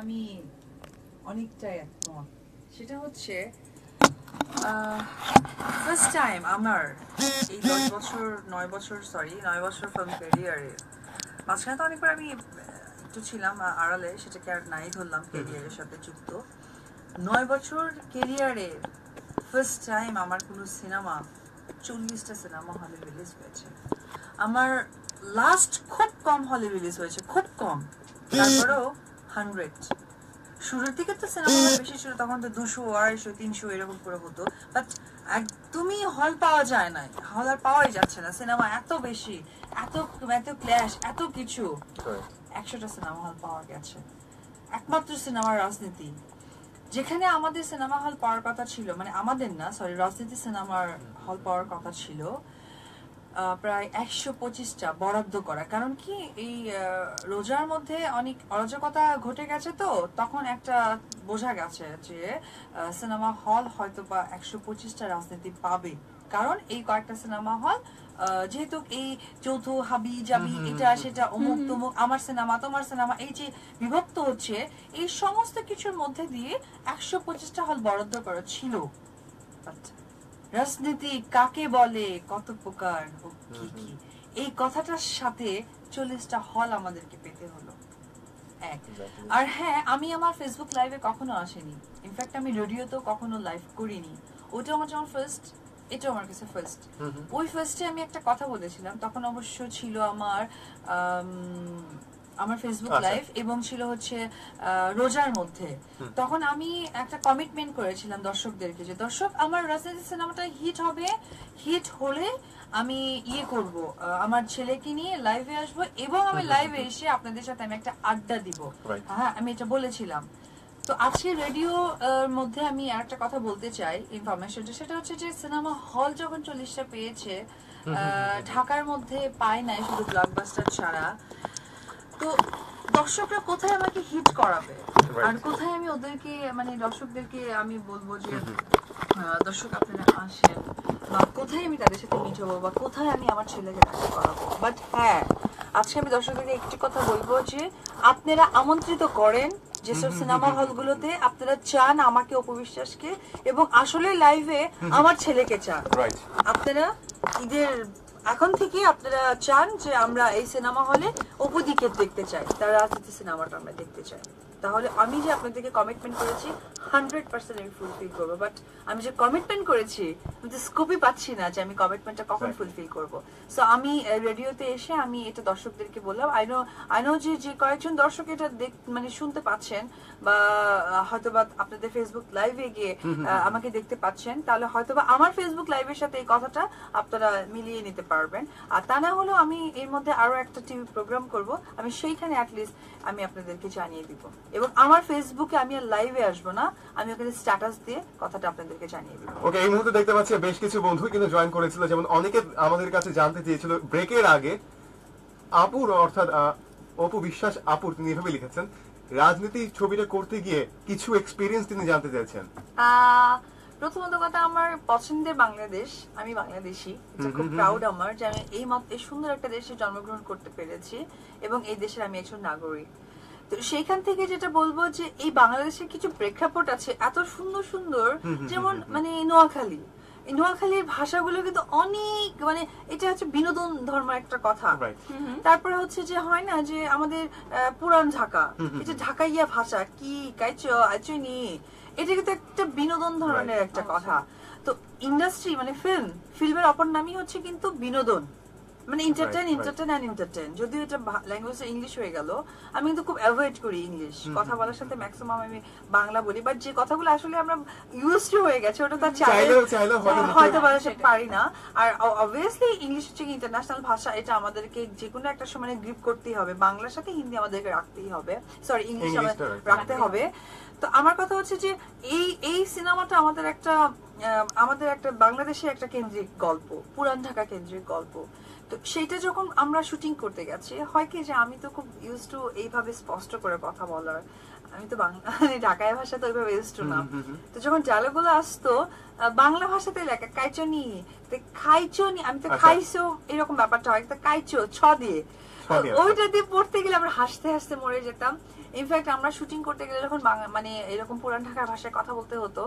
আমি অনেকটাই একমত। সেটা হচ্ছে ফার্স্ট টাইম আমার এই দশ বছর, নয় বছর সরি নয় বছর ফিল্ম ক্যারিয়ারে মাঝখানে তো অনেকবার আমি একটু ছিলাম আড়ালে, সেটাকে আর নাই ধরলাম ক্যারিয়ারের সাথে যুক্ত। নয় বছর ক্যারিয়ারে ফার্স্ট টাইম আমার কোনো সিনেমা চল্লিশটা সিনেমা হলে রিলিজ হয়েছে। আমার লাস্ট খুব কম হলে রিলিজ হয়েছে খুব কম। তারপরেও হান্ড্রেড শুরুর দিকে তো সিনেমা বেশি ছিল তখন তো দুশো আড়াইশো তিনশো এরকম করে হতো। বাট একদমই হল পাওয়া যায় না হল আর পাওয়াই যাচ্ছে না। সিনেমা এত বেশি এত এত ক্ল্যাশ এত কিছু। একশোটা সিনেমা হল পাওয়া গেছে। একমাত্র সিনেমার রাজনীতি। যেখানে আমাদের সিনেমা হল পাওয়ার কথা ছিল মানে আমাদের না সরি রাজনীতি সিনেমার হল পাওয়ার কথা ছিল প্রায় একশো পঁচিশটা বরাদ্দ করা। কারণ কি, এই রোজার মধ্যে অনেক অরাজকতা ঘটে গেছে তো, তখন একটা বোঝা গেছে যে সিনেমা হল হয়তো বা একশো পঁচিশটা রাজনীতি পাবে। কারণ এই কয়েকটা সিনেমা হল যেহেতু এই চৌথ হাবি জাবি এটা সেটা অমুক তমুক আমার সিনেমা তোমার সিনেমা এই যে বিভক্ত হচ্ছে এই সমস্ত কিছুর মধ্যে দিয়ে একশো পঁচিশটা হল বরাদ্দ করা ছিল। রাজনীতি কাকে বলে? কত প্রকার? কি কি? এই কথাটার সাথে চল্লিশটা হল আমাদেরকে পেতে হলো। এক। আর হ্যাঁ আমি আমার ফেসবুক লাইভে কখনো আসেনি। ইনফ্যাক্ট আমি রেডিওতেও কখনো লাইভ করিনি। ওটা আমার যখন ফার্স্ট এটা আমার কাছে ফার্স্ট ওই ফার্স্টে আমি একটা কথা বলেছিলাম তখন অবশ্য ছিল আমার আমার ফেসবুক আচ্ছা। লাইভ এবং ছিল হচ্ছে রোজার মধ্যে। তখন আমি একটা কমিটমেন্ট করেছিলাম দর্শকদেরকে যে দর্শক আমার রাজনীতি সিনেমাটা হিট হবে হিট হলে আমি ইয়ে করব আমার ছেলেকে নিয়ে লাইভে আসব এবং আমি লাইভে এসে আপনাদের সাথে আমি একটা আড্ডা দিব। হ্যাঁ আমি এটা বলেছিলাম। তো আজকে রেডিও মধ্যে আমি আর একটা কথা বলতে চাই ইনফরমেশনটা সেটা হচ্ছে যে সিনেমা হল যখন চল্লিশটা পেয়েছে ঢাকার মধ্যে পায় নাই শুধু ব্লকবাস্টার ছাড়া। তো দর্শকরা কোথায় আমাকে হিট করাবে? আর কোথায় আমি ওদেরকে মানে দর্শকদেরকে আমি বলব যে দর্শক আপনারা আসেন। বা কোথায় আমি তাদের সাথে মিট হব? বা কোথায় আমি আমার ছেলেকে দেখা করাবো? বাট হ্যাঁ আজকে আমি দর্শকদেরকে একটি কথা বলব যে আপনারা আমন্ত্রিত করেন যেসব সিনেমা হলগুলোতে আপনারা চান আমাকে অপবিশ্বাসকে এবং আসলে লাইভে আমার ছেলেকে চান। আপনারা ঈদের এখন থেকে আপনারা চান যে আমরা এই সিনেমা হলে অপদিকে দেখতে চাই তার রাজনীতি সিনেমাটা আমরা দেখতে চাই। তাহলে আমি যে আপনাদেরকে কমিটমেন্ট করেছি হান্ড্রেড পার্সেন্ট আমি ফুলফিল করব। বাট আমি যে কমিটমেন্ট করেছি আমি তো স্কোপই পাচ্ছি না যে আমি কমিটমেন্টটা কখন. ফুলফিল করব। সো আমি রেডিওতে এসে আমি এটা দর্শকদেরকে বললাম আই নো আই নো যে যে কয়েকজন দর্শক এটা দেখ মানে শুনতে পাচ্ছেন বা হয়তোবা আপনাদের ফেসবুক লাইভে গিয়ে আমাকে দেখতে পাচ্ছেন তাহলে হয়তোবা আমার ফেসবুক লাইভের সাথে এই কথাটা আপনারা মিলিয়ে নিতে পারবেন। আর তা না হলেও আমি এর মধ্যে আরও একটা টিভি প্রোগ্রাম করব আমি সেইখানে অ্যাটলিস্ট আমি আপনাদেরকে জানিয়ে দিব। এবং আমার ফেসবুকে আমি আর লাইভে আসব না। আমি ওখানে স্ট্যাটাস দিয়ে কথাটা আপনাদেরকে জানিয়ে দিব। ওকে এই মুহূর্তে দেখতে পাচ্ছি বেশ কিছু বন্ধু কিন্তু জয়েন করেছিল। যেমন অনেকে আমাদের কাছে জানতে চেয়েছিল ব্রেকের আগে আপুর অর্থাৎ অপু বিশ্বাস আপুর তিনি এভাবে লিখেছেন রাজনীতি ছবিটা করতে গিয়ে কিছু এক্সপিরিয়েন্স তিনি জানতে চেয়েছেন। প্রথমত কথা আমার পছন্দের বাংলাদেশ আমি বাংলাদেশি খুব প্রাউড আমার যে আমি এই মত এই সুন্দর একটা দেশে জন্মগ্রহণ করতে পেরেছি এবং এই দেশের আমি একজন নাগরিক। তো সেইখান থেকে যেটা বলব যে এই বাংলাদেশের কিছু প্রেক্ষাপট আছে এত সুন্দর সুন্দর যেমন মানে নোয়াখালী। নোয়াখালীর ভাষাগুলো কিন্তু অনেক মানে এটা হচ্ছে বিনোদন ধর্ম একটা কথা. তারপরে হচ্ছে যে হয় না যে আমাদের আহ, পুরান ঢাকা। এই যে ঢাকাইয়া ভাষা। কি কাইচ আচনি এটা কিন্তু একটা বিনোদন ধরনের একটা কথা। তো ইন্ডাস্ট্রি মানে ফিল্ম ফিল্মের অপর নামই হচ্ছে কিন্তু বিনোদন। মানে right. এন্টারটেন অ্যান্ড এন্টারটেন যদিও এটা ল্যাঙ্গুয়েজ ইংলিশ হয়ে গেল আমি কিন্তু খুব অ্যাভয়েড করি ইংলিশ কথা বলার সাথে ম্যাক্সিমাম আমি বাংলা বলি বাট যে কথাগুলো আসলে আমরা ইউজ হয়ে গেছে ওটা তার হয়তো মুখে- হয়তো বা সে পারি না। আর অবভিয়াসলি ইংলিশ হচ্ছে ইন্টারন্যাশনাল ভাষা এটা আমাদেরকে যে কোনো একটা সময় গ্রিপ করতেই হবে। বাংলার সাথে হিন্দি আমাদেরকে রাখতেই হবে। সরি ইংলিশ রাখতে হবে। তো আমার কথা হচ্ছে যে এই এই সিনেমাটা আমাদের একটা আমাদের একটা বাংলাদেশের একটা কেন্দ্রিক গল্প পুরান ঢাকা কেন্দ্রিক গল্প। তো সেইটা যখন আমরা শুটিং করতে গেছি হয় কি যে আমি তো খুব ইউজ টু এইভাবে স্পষ্ট করে কথা বলার। আমি তো বাংলা ঢাকায় ভাষা তো ওইভাবে ইউজ টু না। তো যখন ডায়লগুলো আসতো বাংলা ভাষাতে লেখা কাইচনি তো খাইচনি আমি তো আচ্ছা। খাইছো এরকম ব্যাপারটা হয় কাইচো ছ দিয়ে, ওইটা দিয়ে পড়তে গেলে আমরা হাসতে হাসতে মরে যেতাম। ইনফ্যাক্ট আমরা শুটিং করতে গেলে যখন মানে এরকম পুরান ঢাকার ভাষায় কথা বলতে হতো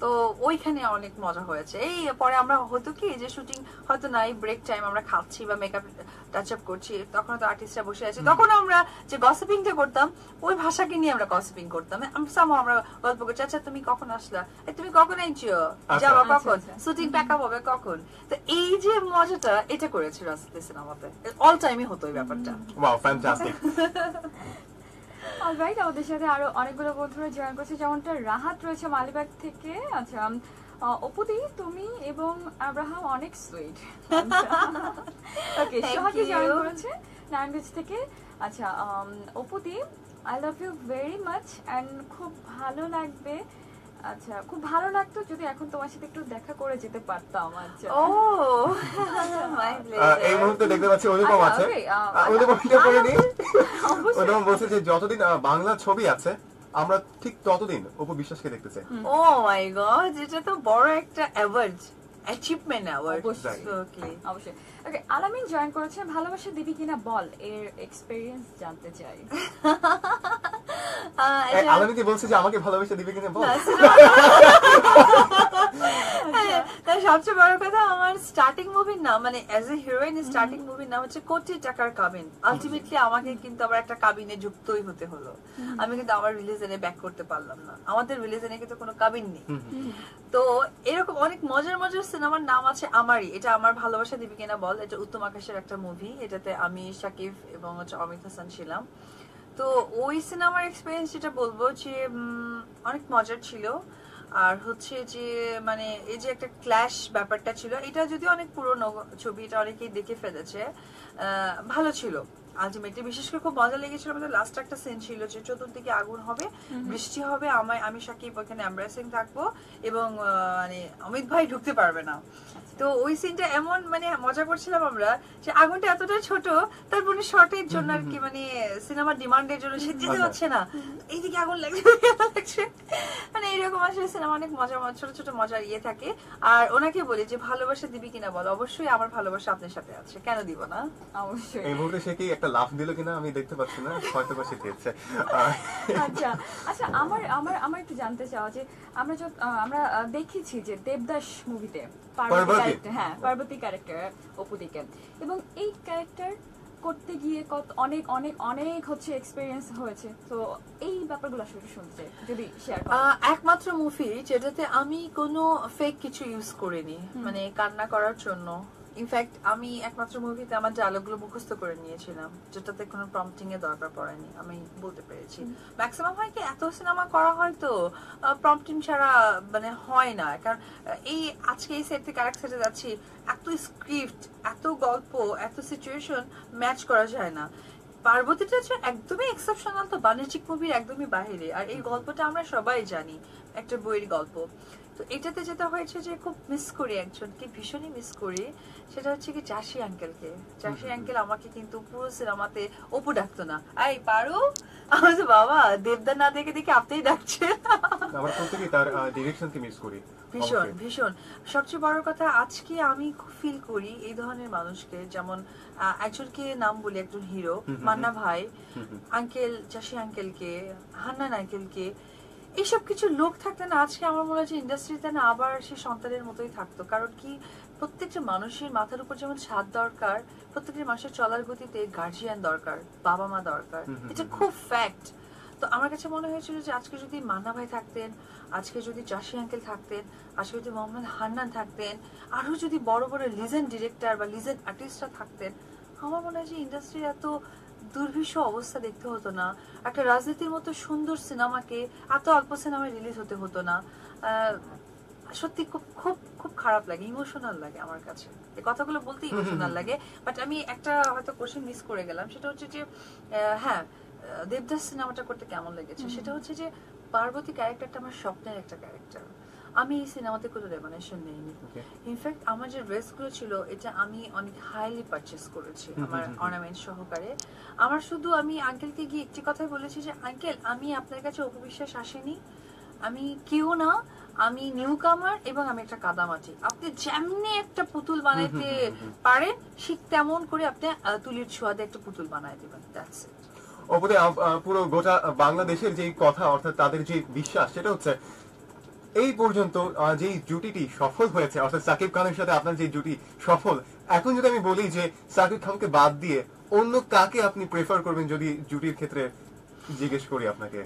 তো ওইখানে অনেক মজা হয়েছে। এই পরে আমরা হতো কি যে শুটিং হয়তো নাই ব্রেক টাইম আমরা খাচ্ছি বা মেকআপ টাচ আপ করছি তখন তো আর্টিস্টরা বসে আছে। তখন আমরা যে গসিপিংটা করতাম ওই ভাষাকে নিয়ে আমরা গসিপিং করতাম। সামো আমরা গল্প করছি আচ্ছা তুমি কখন আসলা? তুমি কখন আইছো আচ্ছা। যাবা আচ্ছা, কখন। শুটিং প্যাক আপ হবে কখন? তো এই যে মজাটা এটা করেছে রাস্তাতে সিনেমাতে। অল টাইমই হতো ওই ব্যাপারটা। ওয়াও ফ্যান্টাস্টিক অলরাইট আমাদের সাথে আরও অনেকগুলো বন্ধুরা জয়েন করছে। যেমনটা রাহাত রয়েছে মালিবাগ থেকে। আচ্ছা অপুদি তুমি এবং আব্রাহাম অনেক সুইট ওকে সোহাগী জয়েন করেছে নারায়ণগঞ্জ থেকে। আচ্ছা অপুদি I love you very much and খুব ভালো লাগবে। আচ্ছা খুব ভালো লাগতো যদি এখন তোমার সাথে একটু দেখা করে যেতে পারতাম আচ্ছা। ও। এই মুহূর্তে দেখতে পাচ্ছি অনুপম আচ্ছা, আছে। okay, আহ, আহ, অনুপম এটা করে নি অবশ্যই। অনুপম বলছে যে যতদিন বাংলা ছবি আছে আমরা ঠিক ততদিন অপু বিশ্বাসকে দেখতে চাই। ও মাই গড এটা তো বড় একটা অ্যাওয়ার্ড অ্যাচিভমেন্ট অ্যাওয়ার্ড অবশ্যই। অবশ্যই। ওকে আলামিন জয়েন করেছে ভালোবাসা দিবি কিনা বল এর এক্সপেরিয়েন্স জানতে চাই। আলামি কি বলছে যে আমাকে ভালোবেসে দিবে কিনা বল। তাই সবচেয়ে বড় কথা আমার স্টার্টিং মুভির নাম মানে অ্যাজ এ হিরোইন স্টার্টিং মুভির নাম হচ্ছে কোটি টাকার কাবিন। আলটিমেটলি আমাকে কিন্তু আবার একটা কাবিনে যুক্তই হতে হলো। আমি কিন্তু আমার রিলিজনে ব্যাক করতে পারলাম না। আমাদের রিলিজনে কিন্তু কোনো কাবিন নেই। তো এরকম অনেক মজার মজার সিনেমার নাম আছে আমারই। এটা আমার ভালোবাসা দিবি কিনা বল? এটা উত্তম আকাশের একটা মুভি এটাতে আমি শাকিব এবং হচ্ছে অমিত হাসান ছিলাম। তো ওই সিনেমার এক্সপিরিয়েন্স যেটা বলব যে অনেক মজার ছিল। আর হচ্ছে যে মানে এই যে একটা ক্ল্যাশ ব্যাপারটা ছিল, এটা যদি অনেক পুরনো ছবি, এটা অনেকেই দেখে ফেলেছে। ভালো ছিল। আলটিমেটলি বিশেষ করে খুব মজা লেগেছিল আমাদের লাস্ট একটা সিন ছিল যে চতুর্দিকে আগুন হবে বৃষ্টি হবে আমায় আমি সাকিব ওখানে এমব্রেসিং থাকব এবং মানে অমিত ভাই ঢুকতে পারবে না। তো ওই সিনটা এমন মানে মজা করছিলাম আমরা যে আগুনটা এতটা ছোট তার মানে শর্টের জন্য আর কি মানে সিনেমার ডিমান্ডের জন্য সে যেতে আচ্ছা। হচ্ছে না। এইদিকে আগুন লাগছে লাগছে। মানে এরকম আসলে সিনেমা অনেক মজা মজা ছোট ছোট মজার ইয়ে থাকে। আর ওনাকে বলি যে ভালোবাসা দিবি কিনা বল? অবশ্যই আমার ভালোবাসা আপনার সাথে আছে। কেন দিব না? অবশ্যই। এই মুহূর্তে সে কি একটা লাফ দিল কিনা আমি দেখতে পাচ্ছি না হয়তো বা সে দিয়েছে আচ্ছা আচ্ছা আমার আমার আমার একটু জানতে চাওয়া যে আমরা যত আমরা দেখেছি যে দেবদাস মুভিতে পার্বতী হ্যাঁ পার্বতী ক্যারেক্টার অপুদিকে। এবং এই ক্যারেক্টার করতে গিয়ে কত অনেক অনেক অনেক হচ্ছে এক্সপিরিয়েন্স হয়েছে। তো এই ব্যাপারগুলো আসলে শুনতে যদি শেয়ার আহ, একমাত্র মুভি যেটাতে আমি কোনো ফেক কিছু ইউজ করিনি মানে কান্না করার জন্য। ইনফ্যাক্ট আমি একমাত্র মুভিতে আমার ডায়লগুলো মুখস্থ করে নিয়েছিলাম যেটাতে কোনো প্রম্পটিং এর দরকার পড়েনি আমি বলতে পেরেছি। ম্যাক্সিমাম হয় কি এত সিনেমা করা হয় তো প্রম্পটিং ছাড়া মানে হয় না। কারণ এই আজকে এই সেট থেকে আরেক সেটে যাচ্ছি এত স্ক্রিপ্ট এত গল্প এত সিচুয়েশন ম্যাচ করা যায় না। পার্বতীটা হচ্ছে একদমই এক্সেপশনাল তো বাণিজ্যিক মুভির একদমই বাইরে আর এই গল্পটা আমরা সবাই জানি একটা বইয়ের গল্প। তো এটাতে যেটা হয়েছে যে খুব মিস করি একজনকে ভীষণই মিস করি সেটা হচ্ছে কি চাষি আঙ্কেলকে চাষি আঙ্কেল আমাকে কিন্তু পুরো সিনেমাতে অপু ডাকতো না। আই পারো আমি তো বাবা দেবদা না দেখে দেখে আপনিই ডাকছে আমার তার ডিরেকশনকে মিস করি ভীষণ ভীষণ। সবচেয়ে বড় কথা আজকে আমি খুব ফিল করি এই ধরনের মানুষকে যেমন একজনকে নাম বলি একজন হিরো মান্না ভাই। আঙ্কেল চাষি আঙ্কেলকে হান্নান আঙ্কেলকে এইসব কিছু লোক থাকতে না আজকে আমার মনে হয় ইন্ডাস্ট্রিতে না আবার সে সন্তানের মতোই থাকতো। কারণ কি প্রত্যেকটা মানুষের মাথার উপর যেমন ছাদ দরকার প্রত্যেকটা মানুষের চলার গতিতে গার্জিয়ান দরকার বাবা মা দরকার এটা খুব ফ্যাক্ট তো আমার কাছে মনে হয়েছিল যে আজকে যদি মান্না ভাই থাকতেন আজকে যদি চাষি আঙ্কেল থাকতেন আজকে যদি মোহাম্মদ হান্নান থাকতেন আরও যদি বড় বড় লিজেন্ড ডিরেক্টর বা লিজেন্ড আর্টিস্টরা থাকতেন আমার মনে হয় যে ইন্ডাস্ট্রির এত দুর্বিষ অবস্থা দেখতে হতো না। একটা রাজনীতির মতো সুন্দর সিনেমাকে এত অল্প সিনেমায় রিলিজ হতে হতো না। আহ, সত্যি খুব খুব খুব খারাপ লাগে ইমোশনাল লাগে আমার কাছে। এই কথাগুলো বলতে ইমোশনাল লাগে বাট আমি একটা হয়তো কোশ্চেন মিস করে গেলাম। সেটা হচ্ছে যে হ্যাঁ দেবদাস সিনেমাটা করতে কেমন লেগেছে? সেটা হচ্ছে যে পার্বতী ক্যারেক্টারটা আমার স্বপ্নের একটা ক্যারেক্টার আমি এই সিনেমাতে কোনো রেমানেশন নেইনি। ইনফ্যাক্ট আমার যে ড্রেসগুলো ছিল এটা আমি অনেক হাইলি পারচেস করেছি আমার। অর্নামেন্ট সহকারে। আমার শুধু আমি আঙ্কেলকে গিয়ে একটি কথাই বলেছি যে আঙ্কেল আমি আপনার কাছে অপবিশ্বাস আসেনি। আমি কেউ না আমি নিউ কামার এবং আমি একটা কাদামাটি। আপনি যেমনি একটা পুতুল বানাইতে পারেন ঠিক তেমন করে আপনি তুলির ছোঁয়া দিয়ে একটা পুতুল বানাই দেবেন। দ্যাটস ইট অপুদে পুরো গোটা বাংলাদেশের যেই কথা, অর্থাৎ তাদের যে বিশ্বাস, সেটা হচ্ছে এই পর্যন্ত যেই জুটিটি সফল হয়েছে, অর্থাৎ সাকিব খানের সাথে আপনার যে জুটি সফল, এখন যদি আমি বলি যে সাকিব খানকে বাদ দিয়ে অন্য কাকে আপনি প্রেফার করবেন যদি জুটির ক্ষেত্রে জিজ্ঞেস করি আপনাকে?